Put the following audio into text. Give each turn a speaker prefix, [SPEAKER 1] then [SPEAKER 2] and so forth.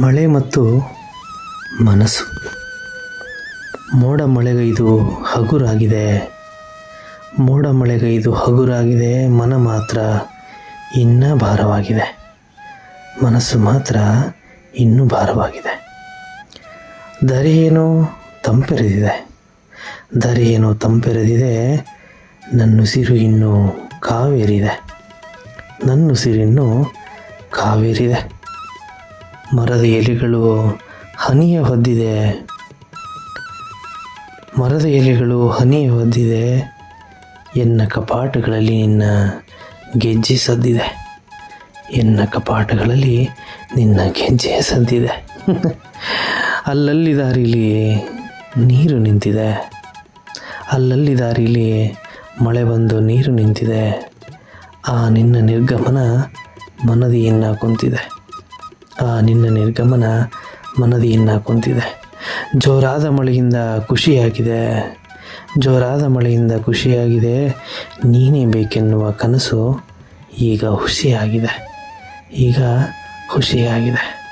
[SPEAKER 1] ಮಳೆ ಮತ್ತು ಮನಸ್ಸು. ಮೋಡ ಮಳೆಗೈದು ಹಗುರಾಗಿದೆ. ಮೋಡ ಮಳೆಗೈದು ಹಗುರಾಗಿದೆ, ಮನ ಮಾತ್ರ ಇನ್ನೂ ಭಾರವಾಗಿದೆ. ಮನಸ್ಸು ಮಾತ್ರ ಇನ್ನೂ ಭಾರವಾಗಿದೆ. ಧರೆಯೇನೋ ತಂಪೆರೆದಿದೆ. ಧರೆಯೇನೋ ತಂಪೆರೆದಿದೆ, ನನ್ನುಸಿರು ಇನ್ನೂ ಕಾವೇರಿದೆ. ನನ್ನುಸಿರು ಇನ್ನೂ ಕಾವೇರಿದೆ. ಮರದ ಎಲೆಗಳು ಹನಿಯ ಹೊದ್ದಿದೆ. ಮರದ ಎಲೆಗಳು ಹನಿಯ ಹೊದ್ದಿದೆ. ಎನ್ನ ಕಪಾಟಗಳಲ್ಲಿ ನಿನ್ನ ಗೆಜ್ಜೆ ಸದ್ದಿದೆ. ಎನ್ನ ಕಪಾಟಗಳಲ್ಲಿ ನಿನ್ನ ಗೆಜ್ಜೆ ಸದ್ದಿದೆ. ಅಲ್ಲಲ್ಲಿ ದಾರಿಲಿ ನೀರು ನಿಂತಿದೆ. ಅಲ್ಲಲ್ಲಿ ದಾರಿಲಿ ಮಳೆ ಬಂದು ನೀರು ನಿಂತಿದೆ. ಆ ನಿನ್ನ ನಿರ್ಗಮನ ಮನದಿಯನ್ನು ಕುಂತಿದೆ. ಆ, ನಿನ್ನ ನಿರ್ಗಮನ ಮನದಿಯನ್ನು ಕುಂತಿದೆ. ಜೋರಾದ ಮಳೆಯಿಂದ ಖುಷಿಯಾಗಿದೆ. ಜೋರಾದ ಮಳೆಯಿಂದ ಖುಷಿಯಾಗಿದೆ. ನೀನೇ ಬೇಕೆನ್ನುವ ಕನಸು ಈಗ ಹುಸಿಯಾಗಿದೆ. ಈಗ ಹುಸಿಯಾಗಿದೆ.